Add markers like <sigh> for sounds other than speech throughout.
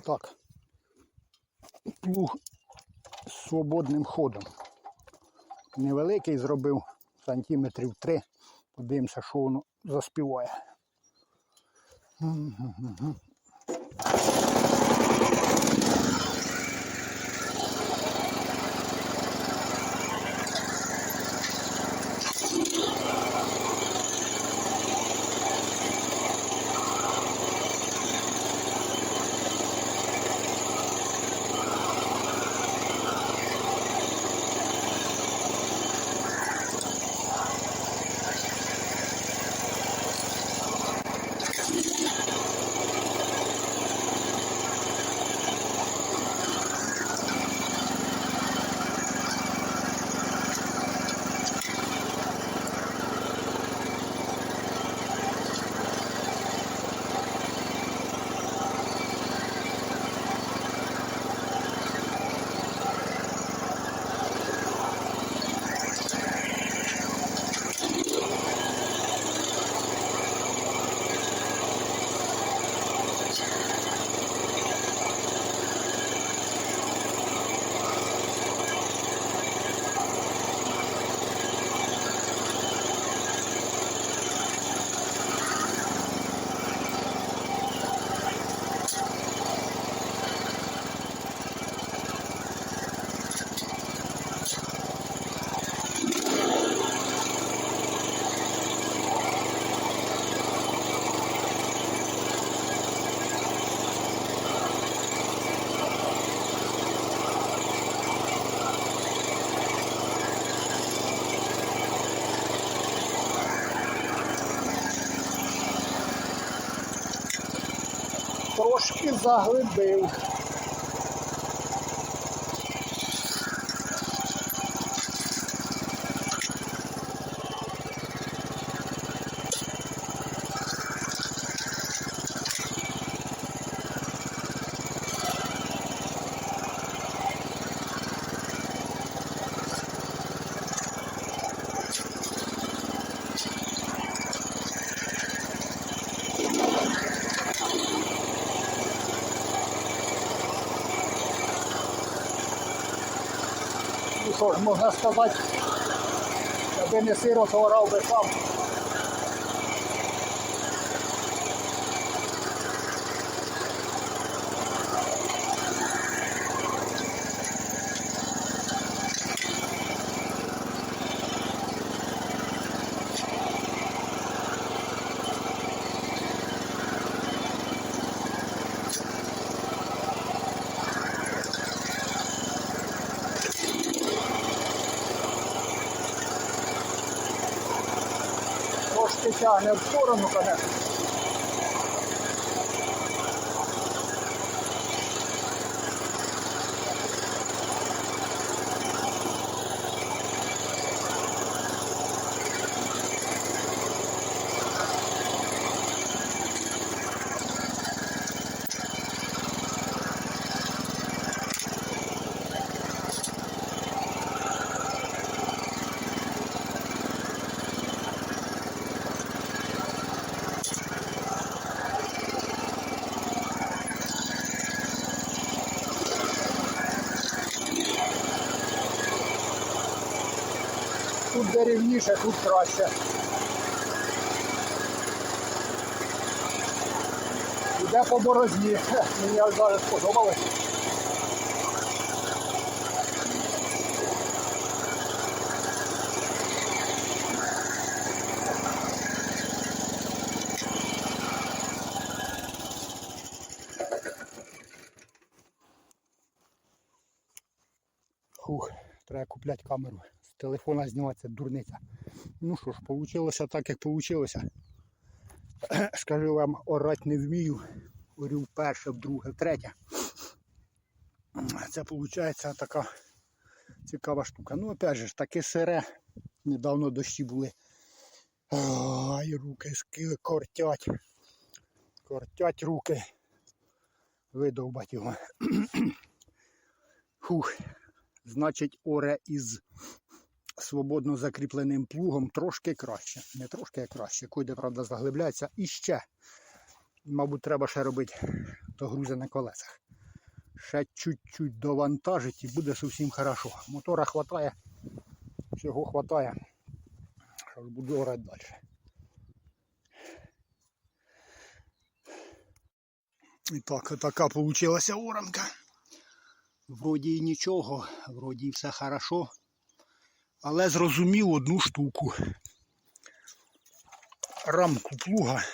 Так, плуг з свободним ходом. Невеликий зробив сантиметрів 3. Подивимося, що воно заспіває. Мгм. Трошки заглибив. Ну що ж, можна сказати, аби не сиро, то орав би сам. Трошки тягне в сторону, конечно. Рівніше, тут краще. Іде по борозні. Мені аж зараз сподобалось. Фух, треба купляти камеру. Телефона зніматися дурниця. Ну що ж, вийшло так, як вийшло. <clears throat> Скажу вам, орати не вмію. Орю вперше, вдруге, втретє. Це виходить така цікава штука. Ну, опять же, таке сире. Недавно дощі були. Ай, руки ски- кортять. Кортять руки. Видовбать його. <clears throat> Фух. Значить, оре із свободно закріпленим плугом трошки краще. Не трошки а краще. Койде, правда, заглибляється. І ще, мабуть, треба ще робити до грузи на колесах. Ще чуть-чуть довантажить і буде зовсім хорошо. Мотора хватає, всього хватає. Зараз буду орати далі. І так, така получилася оранка. Вроді і нічого, вроді і все хорошо. Але зрозумів одну штуку. Рамку плуга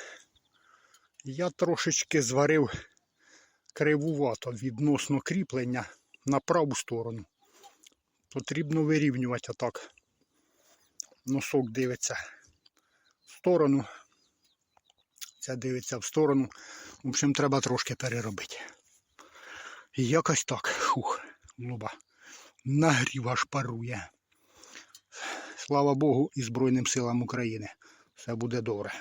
я трошечки зварив кривувато відносно кріплення на праву сторону. Потрібно вирівнювати отак. Носок дивиться в сторону. Це дивиться в сторону. В общем, треба трошки переробити. І якось так. Фух, лоба. Нагрів аж парує. Слава Богу і Збройним силам України. Все буде добре.